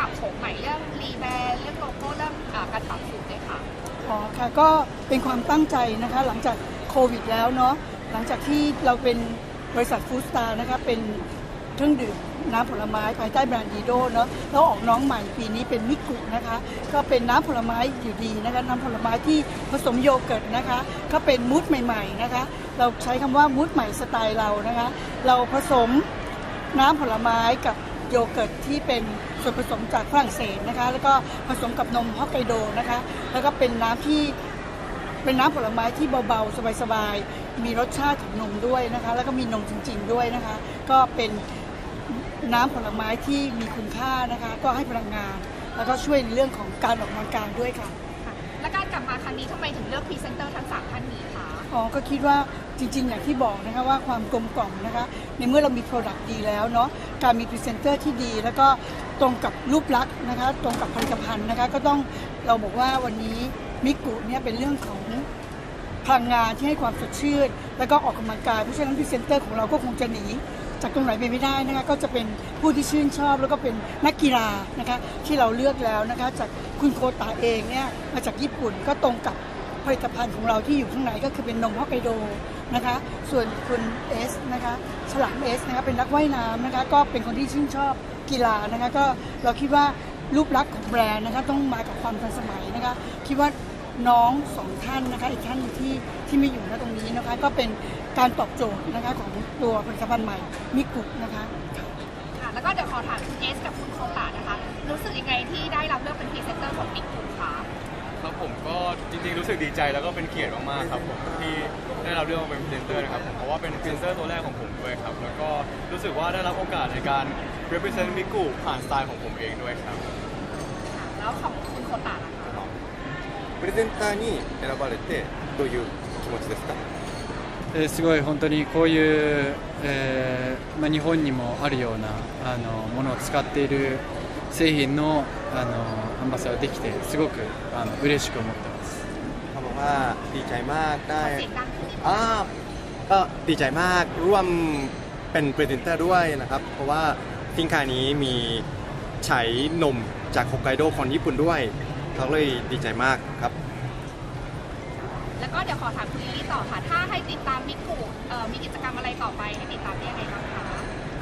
ปรับโฉมใหม่เรื่องรีแบรนด์เรื่องโลโก้เรื่องการปรับสูตรเลยค่ะอ๋อค่ะก็เป็นความตั้งใจนะคะหลังจากโควิดแล้วเนาะหลังจากที่เราเป็นบริษัทฟู้ดสตาร์นะคะเป็นเครื่องดื่มน้ำผลไม้ภายใต้แบรนด์ดีโดเนาะแล้วออกน้องใหม่ปีนี้เป็นมิกุนะคะ ก็เป็นน้ำผลไม้อยู่ดีนะคะน้ำผลไม้ที่ผสมโยเกิร์ตนะคะ ก็เป็นมูดใหม่ๆนะคะ เราใช้คำว่ามูดใหม่สไตล์เรานะคะ เราผสมน้ำผลไม้กับ โยเกิร์ตที่เป็นส่วนผสมจากฝรั่งเศสนะคะ แล้วก็ผสมกับนมฮอกไกโดนะคะ แล้วก็เป็นน้ำที่เป็นน้ำผลไม้ที่เบาๆ สบายๆ มีรสชาติของนมด้วยนะคะ แล้วก็มีนมจริง ๆ ด้วยนะคะ ก็เป็นน้ำผลไม้ที่มีคุณค่านะคะ ก็ให้พลังงาน แล้วก็ช่วยในเรื่องของการออกกำลังกายด้วยค่ะค่ะและ กลับมาครั้งนี้ทำไมถึงเลือกพรีเซนเตอร์ทั้งสามท่านนี้คะอ๋อก็คิดว่าจริง ๆ อย่างที่บอกนะคะว่าความกลมกล่อมนะคะในเมื่อเรามี Product ดีแล้วเนาะการมีพรีเซนเตอร์ที่ดี แล้วก็ตรงกับรูปลักษณ์นะคะตรงกับผลิตภัณฑ์นะคะก็ต้องเราบอกว่าวันนี้มิกุเนี่ยเป็นเรื่องของพลังงานที่ให้ความสดชื่น แล้วก็ออกกำลังกายเพราะฉะนั้นพรีเซนเตอร์ของเราก็คงจะหนี จากตรงไหนไปไม่ได้นะคะก็จะเป็นผู้ที่ชื่นชอบแล้วก็เป็นนักกีฬานะคะที่เราเลือกแล้วนะคะจากคุณโคตาเองเนี่ยมาจากญี่ปุ่นก็ตรงกับผลิตภัณฑ์ของเราที่อยู่ข้างในก็คือเป็นนมฮอกไกโดนะคะส่วนคุณเอสนะคะฉลามเอสนะคะเป็นนักว่ายน้ำนะคะก็เป็นคนที่ชื่นชอบกีฬานะคะก็เราคิดว่ารูปลักษณ์ของแบรนด์นะคะต้องมากับความทันสมัยนะคะคิดว่า น้องสองท่านนะคะอีกท่านหนึ่งที่ที่ไม่อยู่ณตรงนี้นะคะ ก็เป็นการตอบโจทย์นะคะของตัวผลิตภัณฑ์ใหม่มิกุนะคะค่ะแล้วก็เดี๋ยวขอถามคุณเอสกับคุณโคตะนะคะ รู้สึกยังไงที่ได้รับเลือกเป็นพรีเซนเตอร์ของบิ๊กคูคะครับผมก็จริงๆรู้สึกดีใจแล้วก็เป็นเกียรติมากๆครับผมที่ได้รับเลือกมาเป็นพรีเซนเตอร์นะครับผมเพราะว่าเป็นพรีเซนเตอร์ตัวแรกของผมด้วยครับแล้วก็รู้สึกว่าได้รับโอกาสในการ represent มิกุผ่านสไตล์ของผมเองด้วยครับค่ะแล้วของคุณโคตะนะคะ プレゼンターに選ばれてどういう気持ちですかえーすごい本当にこういう、えーまあ、日本にもあるようなあのものを使っている製品のあのアンバサダーできてすごくあの嬉しく思ってます เขาบอกว่าดีใจมากได้ เสียงดังขึ้นนิดนึง อ่าก็ดีใจมากร่วมเป็นพรีเซนเตอร์ด้วยนะครับ เพราะว่าสินค้านี้มีใช้นมจากฮอกไกโดคนญี่ปุ่นด้วย เขาเลยดีใจมากครับ แล้วก็เดี๋ยวขอถามคุณลิลลี่ต่อค่ะ ถ้าให้ติดตามบิ๊กคูเอ่อมีกิจกรรมอะไรต่อไปให้ติดตามได้ยังไงบ้างคะ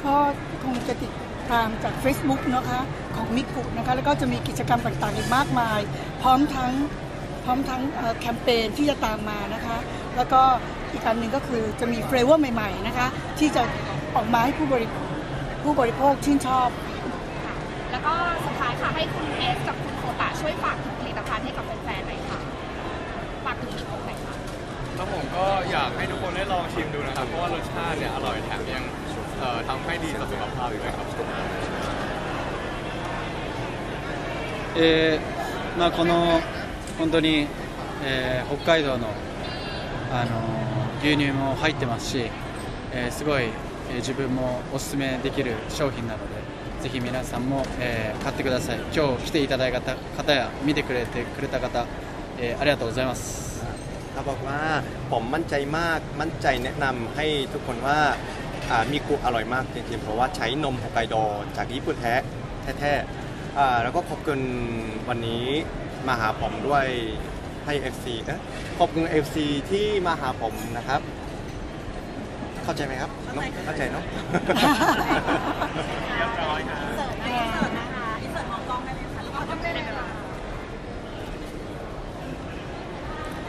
ก็คงจะติดตามจาก Facebook นะคะของมิกุนะคะแล้วก็จะมีกิจกรรมต่างๆอีกมากมาย พร้อมทั้งพร้อมทั้งเอ่อแคมเปญที่จะตามมานะคะ แล้วก็อีกอันหนึ่งก็คือจะมีเฟรเวอร์ใหม่ๆนะคะ ที่จะออกมาให้ผู้บริผู้บริโภคชื่นชอบ ค่ะ แล้วก็สุดท้ายค่ะให้คุณเอสกับคุณโค ตะช่วยฝากถึงผลิตภัณฑ์ให้กับแฟนๆหน่อยค่ะ ฝากถึงบิ๊กคูหน่อยค่ะ แล้วผมก็อยากให้ทุกคนได้ลองชิมดูนะครับ เพราะว่ารสชาติเนี่ยอร่อยแถมยังเอ่อทำให้ดีต่อสุขภาพอีกด้วยครับ えーまあ、この本当に、えー北海道の、あの牛乳も入ってますし、えーすごい、えー自分もおすすめできる商品なので ぜひ皆さんも、えー買ってください今日来ていただいた方や見てくれてくれた方、えーありがとうございます เขาบอกว่าผมมั่นใจมากมั่นใจแนะนำให้ทุกคนว่าอ่ามิกุอร่อยมากจริงๆเพราะว่าใช้นมฮอกไกโดจากญี่ปุ่นแท้แท้ๆอ่าแล้วก็ขอบคุณวันนี้มาหาผมด้วยให้ FC เอ๊ะขอบคุณ FC ที่มาหาผมนะครับ เข้าใจไหมครับเนอะเข้าใจเนาะ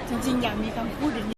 จริงๆ อยากมีคำพูดอย่างนี้